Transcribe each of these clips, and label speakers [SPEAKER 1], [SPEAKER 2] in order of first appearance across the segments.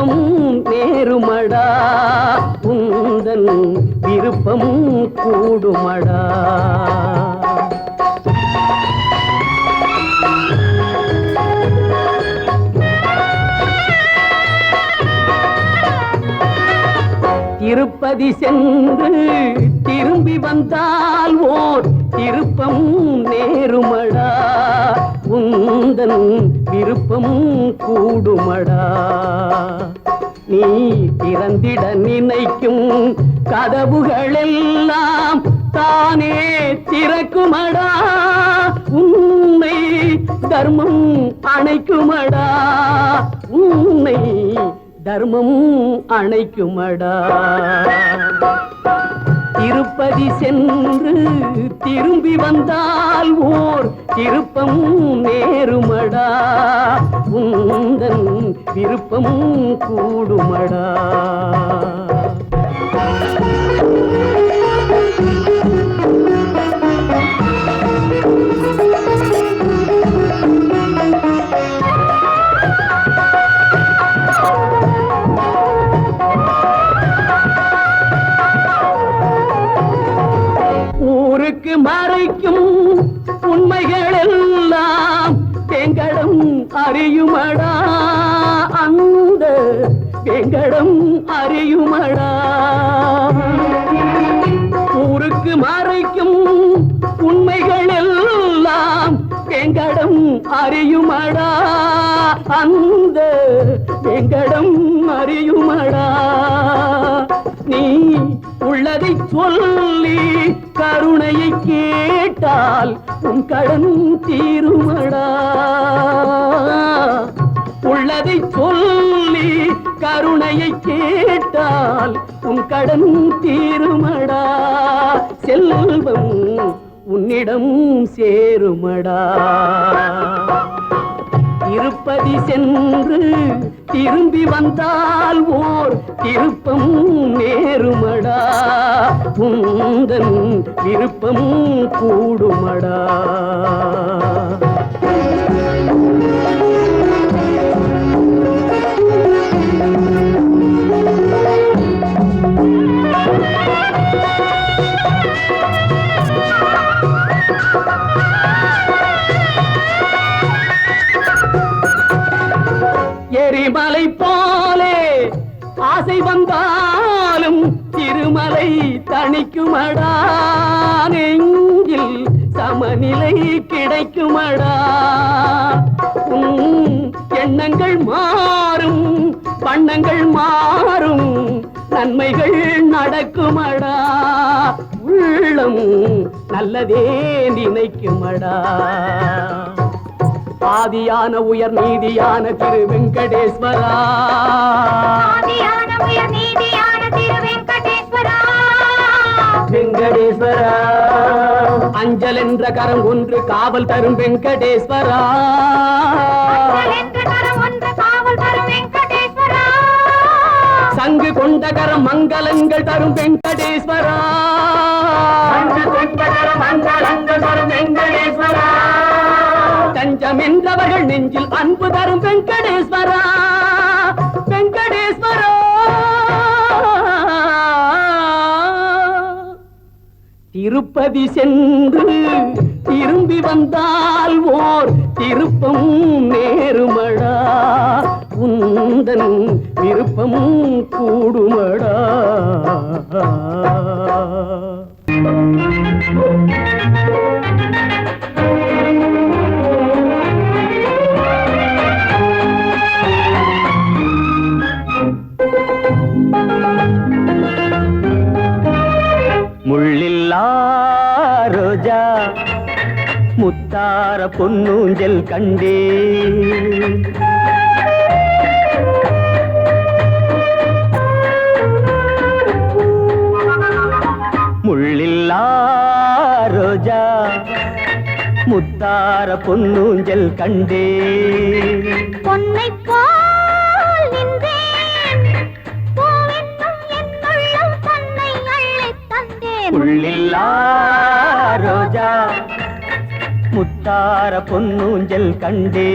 [SPEAKER 1] விருப்பமும் நேருமடா. உந்தன் விருப்பமும் கூடுமடா. திருப்பதி சென்று திரும்பி வந்தால் ஓர் திருப்பம் நேருமடா. உந்தன் விருப்பமும் கூடுமடா. நீ திறந்திட நினைக்கும் கதவுகளெல்லாம் தானே திறக்குமடா. உன்னை தர்மம் அணைக்குமடா. உன்னை தர்மம் அணைக்குமடா. திருப்பதி சென்று திரும்பி வந்தால் ஓர் திருப்பமும் நேருமடா. உந்தன் விருப்பமும் கூடுமடா. மறைக்கு மறைக்கும் உண்மைகள் எல்லாம் எங்களும் அறியுமடா. அந்த எங்களும் அறியுமடா. ஊருக்கு மறைக்கும் உண்மைகள் எல்லாம் எங்களும் அறியுமடா. அந்த எங்களும் அறியுமடா. நீ உள்ளதை சொல்லி கருணையை கேட்டால் உன் கடன் தீருமடா. உள்ளதை சொல்லி கருணையை கேட்டால் உன் கடன் தீருமடா. செல்வம் உன்னிடம் சேருமடா. திருப்பதி சென்று திரும்பி வந்தால் ஓர் திருப்பமும் நேருமடா. உந்தன் விருப்பமும் கூடுமடா. தணிக்குமடா நெஞ்சில் சமநிலை கிடைக்குமடா. எண்ணங்கள் மாறும் வண்ணங்கள் மாறும் நன்மைகள் நடக்குமடா. உள்ளம் நல்லதே நினைக்குமடா. ஆதியான உயர் நீதியான திரு வெங்கடேஸ்வரா.
[SPEAKER 2] வெங்கடேஸ்வரா.
[SPEAKER 1] அஞ்சல் என்ற கரம் ஒன்று காவல் தரும் வெங்கடேஸ்வரா. சங்கு கொண்ட கரம் மங்களங்கள் தரும் வெங்கடேஸ்வரா. தஞ்சம் என்றவர்கள் நெஞ்சில் அன்பு தரும் வெங்கடேஸ்வரா. திருப்பதி சென்று திரும்பி வந்தால் ஓர் திருப்பம் நேருமடா. உந்தன் விருப்பம் கூடுமடா. முள்ளில்லா முத்தார பொன்னூஞ்சல் கண்டே. முள்ளில்லா ரோஜா முத்தார பொன்னூஞ்சல் கண்டே.
[SPEAKER 2] பொன்னை போல்
[SPEAKER 1] முத்தார பொன்னூஞ்சல் கண்டே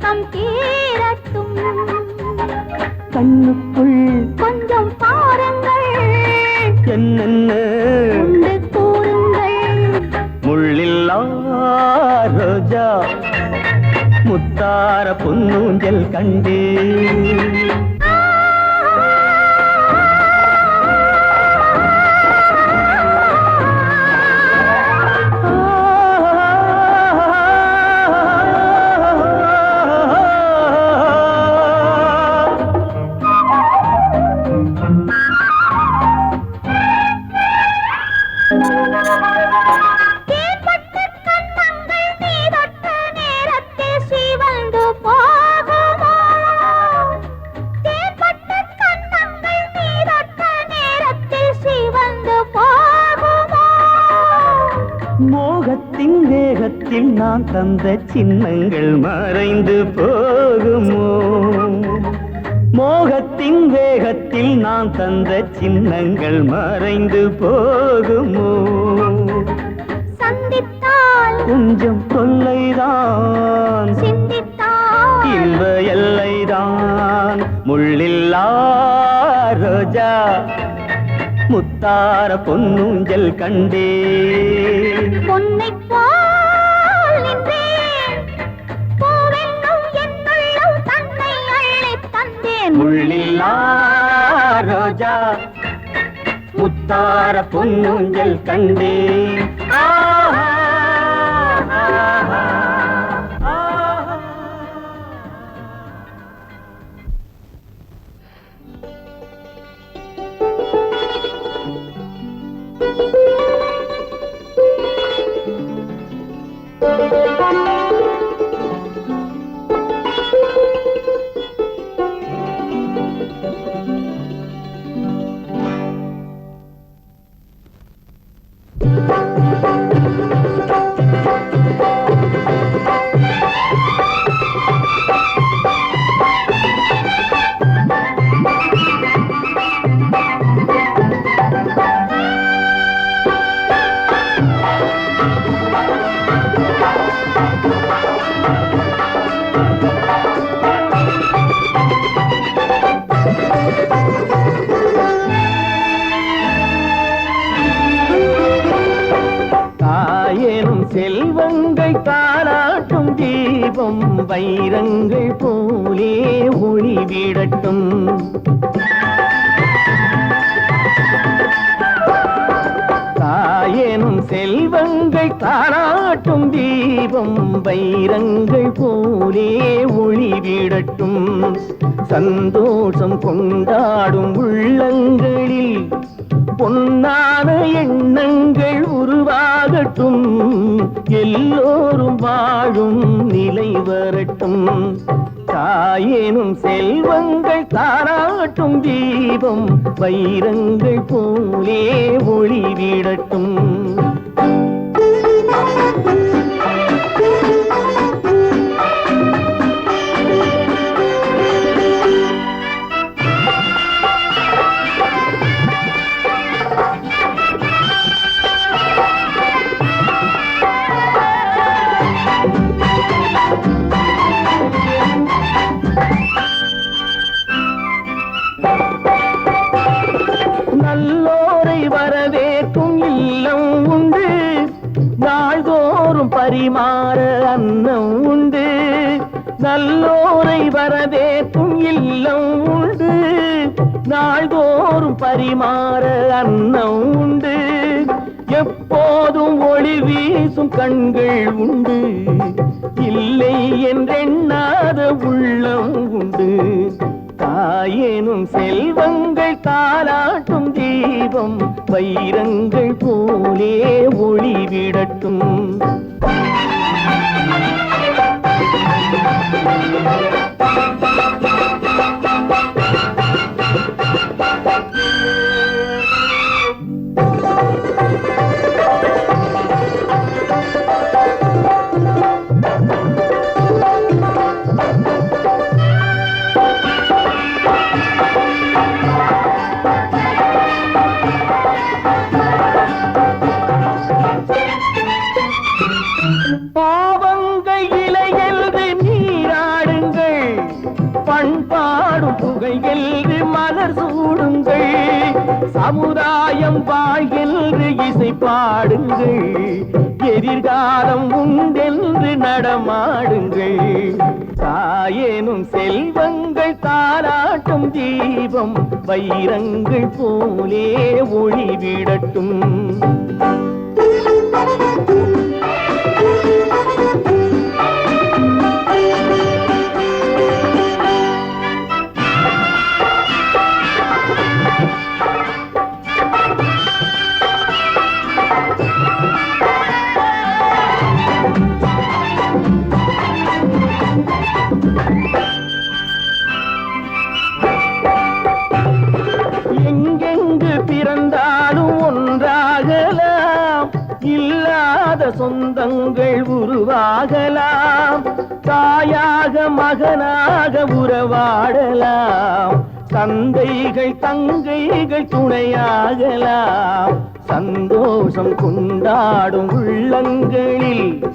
[SPEAKER 2] ஏக்கம் தீரட்டும்.
[SPEAKER 1] கண்ணுக்குள்
[SPEAKER 2] கொஞ்சம் பாருங்கள்.
[SPEAKER 1] என்னென்ன?
[SPEAKER 2] கூறுங்கள்.
[SPEAKER 1] முள்ளில்லா ரோஜா. முத்தார பொன்னூஞ்சல் கண்டே.
[SPEAKER 3] நான் தந்த சின்னங்கள் மறைந்து போகுமோ? மோகத்தின் வேகத்தில் நான் தந்த சின்னங்கள் மறைந்து போகுமோ?
[SPEAKER 2] சந்தித்தால்
[SPEAKER 3] கொஞ்சம் தொல்லைதான்.
[SPEAKER 2] சிந்தித்தால்
[SPEAKER 3] இன்ப எல்லைதான். முள்ளில்லா ரோஜா முத்தார பொன்னூஞ்சல் கண்டே. முள்ளில்லா ரோஜா முத்தார பொன்னூஞ்சல் கண்டே ஆஹா, ஆஹா. தீபம் வைரங்கள் போலே ஒளி விடட்டும். தாயேனும் செல்வங்கள் தாராட்டும் தீபம் வைரங்கள் போலே ஒளி விடட்டும். சந்தோஷம் கொண்டாடும் உள்ளங்களில் பொன்னான எண்ணங்கள் உருவாகட்டும். எல்லோரும் வாழும் நிலை வரட்டும். தாயேனும் செல்வங்கள் தாராட்டும் தீபம். வைரங்கள் போலே ஒளி தீபம் பாடுங்கள் எதிர்காலம் உண்டென்று நடமாடுங்கள். தாயேனும் செல்வங்கள் தாராட்டும் தீபம் வைரங்கள் போலே ஒளி சொந்தங்கள்
[SPEAKER 2] உருவாகலாம். தாயாக மகனாக உறவாடலாம். தந்தைகள் தங்கைகள் துணையாகலாம். சந்தோஷம் கொண்டாடும் உள்ளங்களில்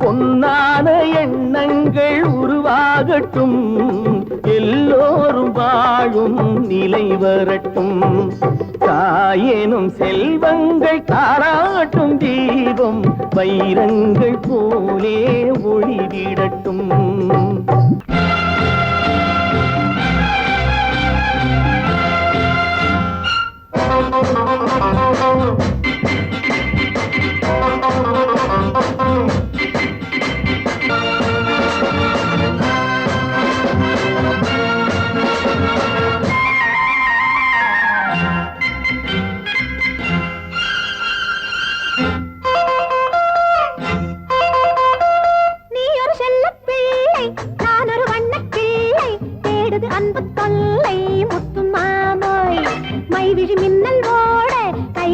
[SPEAKER 2] பொன்னான எண்ணங்கள் உருவாகட்டும். எல்லோரும் வாழும் நிலை வரட்டும் தாயேனும் செல்வங்கள் தாராட்டும் தீபம் வைரங்கள் போலே ஒளிவிடட்டும்
[SPEAKER 4] Thank you.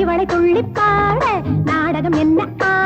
[SPEAKER 4] வளை துள்ளிப்பாட நாடகம் என்ன
[SPEAKER 2] ஆ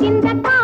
[SPEAKER 2] இருக்கின்ற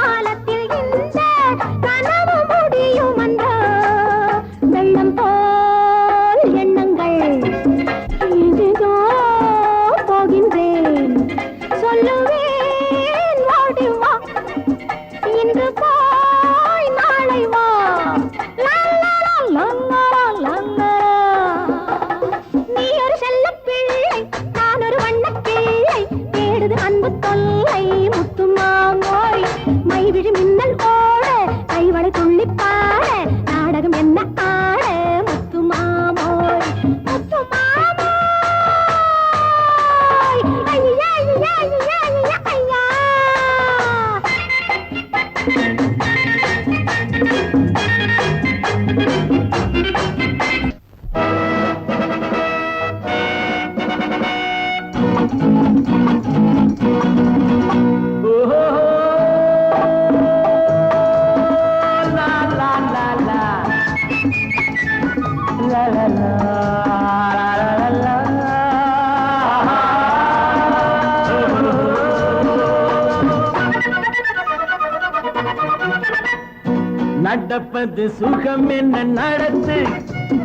[SPEAKER 3] நடப்பது சுகம் என்ன நடத்து?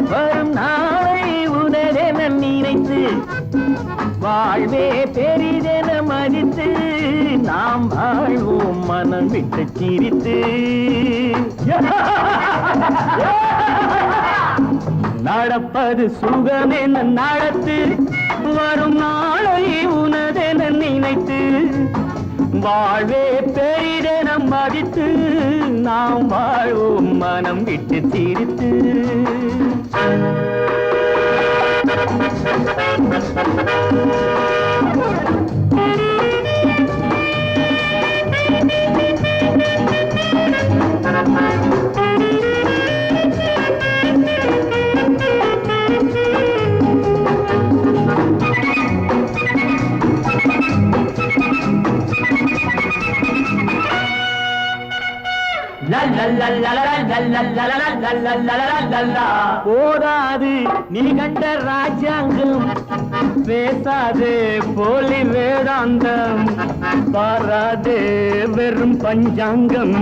[SPEAKER 3] வரும் நாளை உணரென நினைத்து வாழ்வே பெரிதென மதித்து நாம் வாழ்வோம் மனம் விட்டு சிரித்து. நடப்பது சுகமென நடத்து வரும் நாளை உனதென நினைத்து. வாழ்வே பெரிதென மதித்து நாம் வாழ்வோம் மனம் விட்டு சிரித்து. Thank you. போதாது நீ கண்ட ராஜாங்கம் பேசாது போலி வேதாந்தம் பாராது வெறும் பஞ்சாங்கம்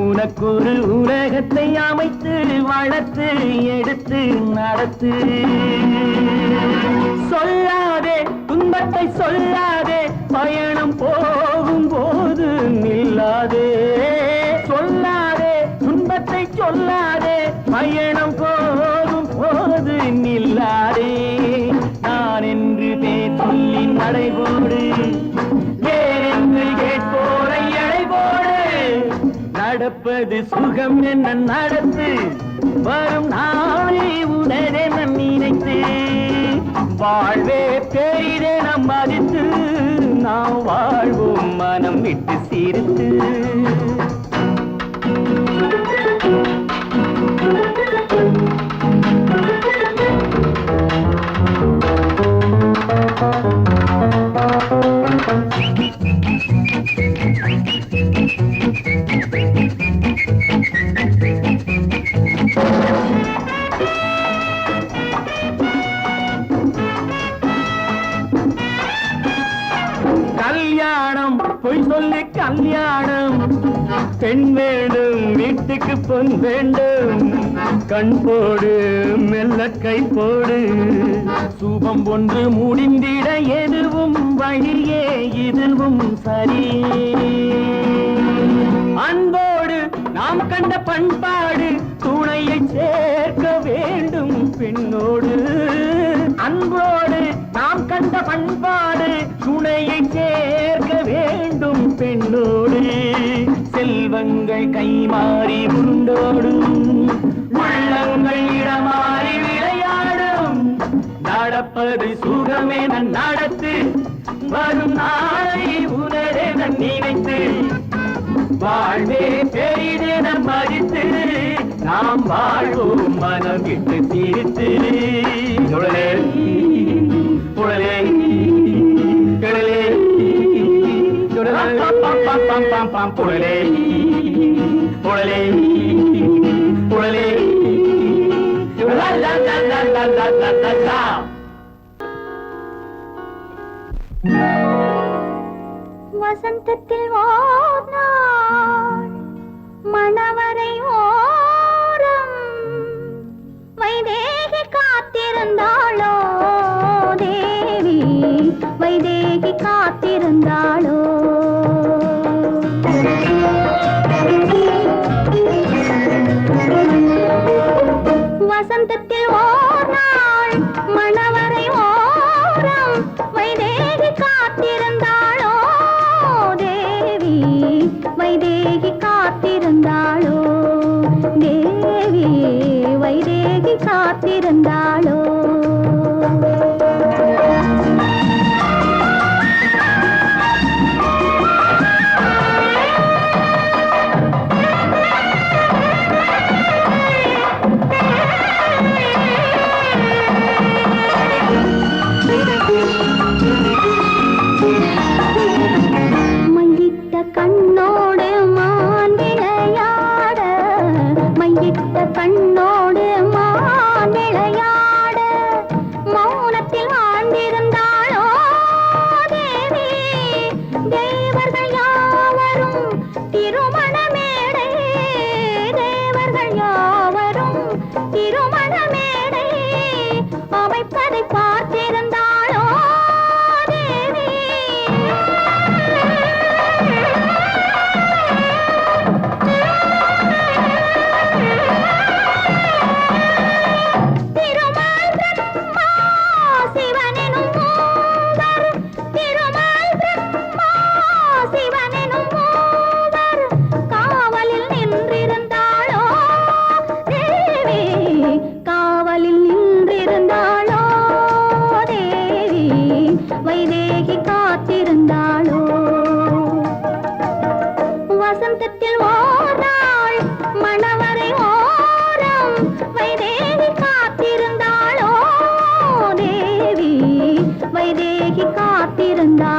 [SPEAKER 3] உனக்கொரு உலகத்தை அமைத்து வளர்த்து எடுத்து நடத்து சொல்லாதே துன்பத்தை சொல்லாதே பயணம் போ நடப்பது சுகம் என்ன நடத்து. வரும் நாளை உணரே நம் நினைத்து வாழ்வே பெரிதே நம் மதித்து நாம் வாழ்வோம் மனம் விட்டு சிரித்து. பெண் வேண்டும் வீட்டுக்கு பொன் வேண்டும். கண் போடு மெல்ல கை போடு. சுபம் ஒன்று முடிந்திட எதுவும் வழியே இதுவும் சரி. அன்போடு நாம் கண்ட பண்பாடு துணையை சேர்க்க வேண்டும் பெண்ணோடு. அன்போடு நாம் கண்ட பண்பாடு துணையை சேர்க்க வேண்டும் பெண்ணோடு. செல்வங்கள் கைமாறி உண்டோடும் உள்ளங்கள் இடமாறி விளையாடும். நடப்பது சுகமே சுகமென நடத்து வரும் நாளை உணரே உணரென நினைத்து. வாழ்வே பெரிதே பெரிதென மதித்து நாம் வாழ்வோம் மனம் விட்டு சிரித்து. கடலே கடலே புழலே புழலே புழலே
[SPEAKER 2] வசந்தத்தில் மணவரை ஓரம் வைதேகி காத்திருந்தாளோ? காத்திருந்தாளோ? வசந்தத்தில் ஓ காத்திருந்தா